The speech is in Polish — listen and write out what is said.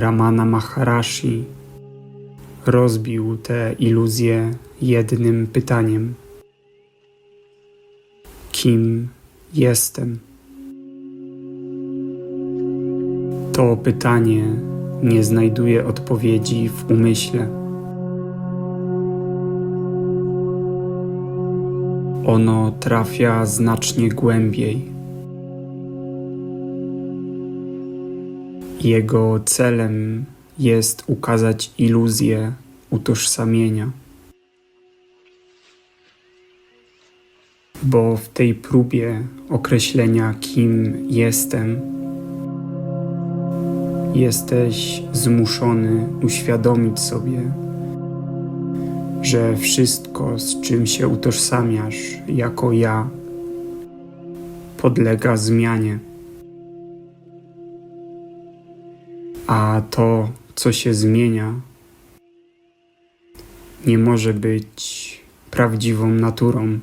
Ramana Maharashi rozbił tę iluzję jednym pytaniem: Kim jestem? To pytanie nie znajduje odpowiedzi w umyśle. Ono trafia znacznie głębiej. Jego celem jest ukazać iluzję utożsamienia. Bo w tej próbie określenia, kim jestem, jesteś zmuszony uświadomić sobie, że wszystko, z czym się utożsamiasz jako ja, podlega zmianie. A to, co się zmienia, nie może być prawdziwą naturą.